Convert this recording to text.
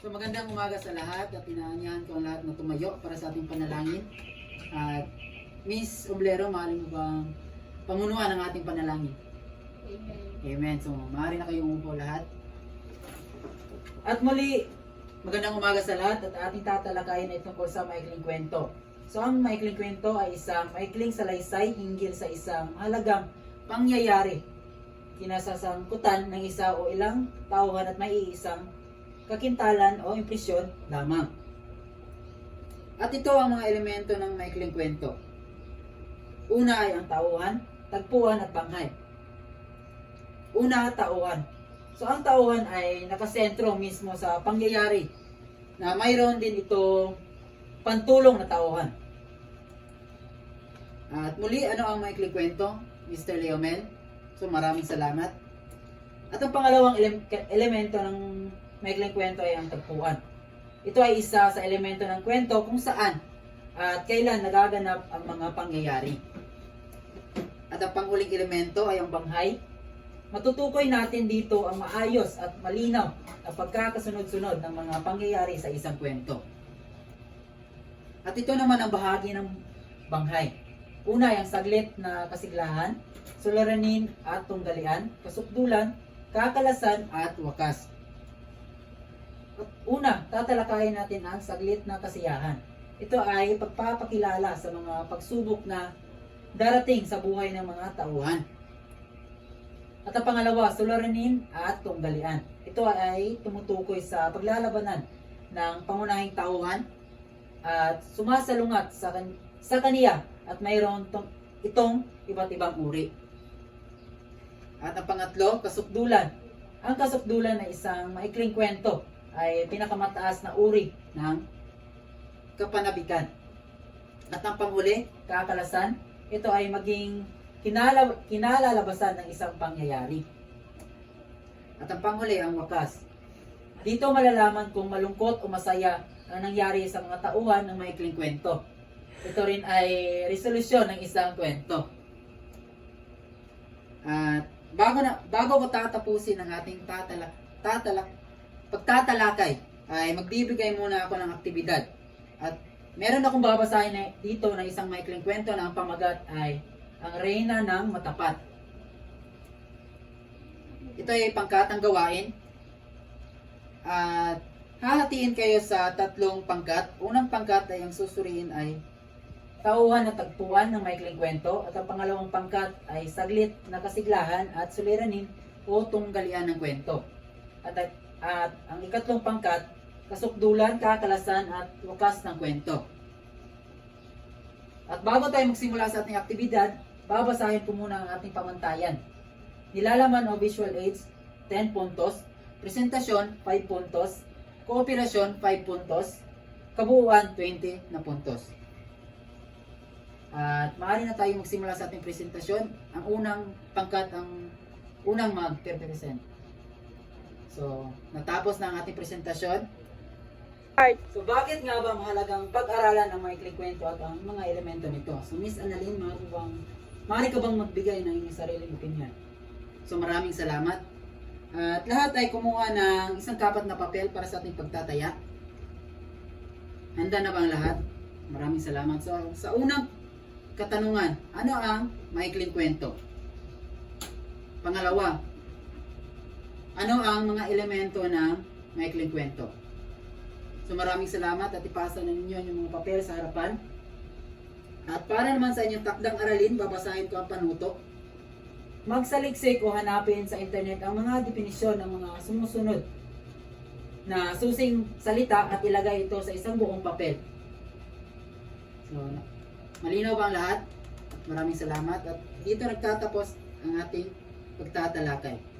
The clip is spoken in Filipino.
So magandang umaga sa lahat at inaanyahan ko ang lahat na tumayo para sa ating panalangin. At Miss Oblero, maaari mo bang pamunuan ang ating panalangin? Amen. Amen. So maaari na kayong umupo lahat. At muli, magandang umaga sa lahat at ating tatalakayin ay tungkol sa maikling kwento. So ang maikling kwento ay isang maikling salaysay hinggil sa isang halagang pangyayari kinasasangkutan ng isa o ilang tauhan at may iisang kakintalan o impresyon lamang. At ito ang mga elemento ng maikling kwento. Una ay ang tauhan, tagpuan at panghay. Una, tauhan. So ang tauhan ay nakasentro mismo sa pangyayari na mayroon din ito pantulong na tauhan. At muli, ano ang maikling kwento? Mr. Leomel. So maraming salamat. At ang pangalawang ele- elemento ng maikling kwento ay ang tagpuan. Ito ay isa sa elemento ng kwento kung saan at kailan nagaganap ang mga pangyayari. At ang panghuling elemento ay ang banghay. Matutukoy natin dito ang maayos at malinaw na pagkakasunod-sunod ng mga pangyayari sa isang kwento. At ito naman ang bahagi ng banghay. Una ay ang saglit na kasiglahan, suliranin at tunggalian, kasukdulan, kakalasan at wakas. Una, tatalakayin natin ang saglit na kasiyahan. Ito ay pagpapakilala sa mga pagsubok na darating sa buhay ng mga tauhan. At ang pangalawa, suliranin at tunggalian. Ito ay tumutukoy sa paglalabanan ng pangunahing tauhan at sumasalungat sa, kan- sa kaniya at mayroon tong, itong iba't ibang uri. At ang pangatlo, kasukdulan. Ang kasukdulan ay isang maikling kwento ay pinakamataas na uri ng kapanabikan. At ang panghuli, kakalasan, ito ay maging kinala, kinalalabasan ng isang pangyayari. At ang panghuli, ang wakas. Dito malalaman kung malungkot o masaya ang nangyari sa mga tauhan ng maikling kwento. Ito rin ay resolusyon ng isang kwento. At bago na bago ko tatapusin ang ating tatala tatala pagtatalakay ay magbibigay muna ako ng aktibidad. At meron akong babasahin na dito na isang maikling kwento na ang pamagat ay ang reyna ng matapat. Ito ay pangkatang gawain. At hahatiin kayo sa tatlong pangkat. Unang pangkat ay ang susuriin ay tauhan na tagpuan ng maikling kwento at ang pangalawang pangkat ay saglit na kasiglahan at suliranin o tunggalian ng kwento. At, at ang ikatlong pangkat, kasukdulan, kakalasan at wakas ng kwento. At bago tayo magsimula sa ating aktibidad, babasahin ko muna ang ating pamantayan. Nilalaman o visual aids, 10 puntos. Presentasyon, 5 puntos. Kooperasyon, 5 puntos. Kabuuan, 20 na puntos. At maaari na tayo magsimula sa ating presentasyon. Ang unang pangkat, ang unang mag 30%. So, natapos na ang ating presentasyon. So, bakit nga ba mahalagang pag-aralan ang maikling kwento at ang mga elemento nito? So, Miss Annalyn, maaari bang, maaari ka bang magbigay ng inyong sariling opinion? So, maraming salamat. At lahat ay kumuha ng isang kapat na papel para sa ating pagtataya. Handa na ba ang lahat? Maraming salamat. So, sa unang katanungan, ano ang maikling kwento? Pangalawa, ano ang mga elemento ng maikling kwento? So maraming salamat at ipasa na ninyo yung mga papel sa harapan. At para naman sa inyong takdang aralin, babasahin ko ang panuto. Magsaliksik o hanapin sa internet ang mga definisyon ng mga sumusunod na susing salita at ilagay ito sa isang buong papel. So, malinaw ba ang lahat? Maraming salamat at dito nagtatapos ang ating pagtatalakay.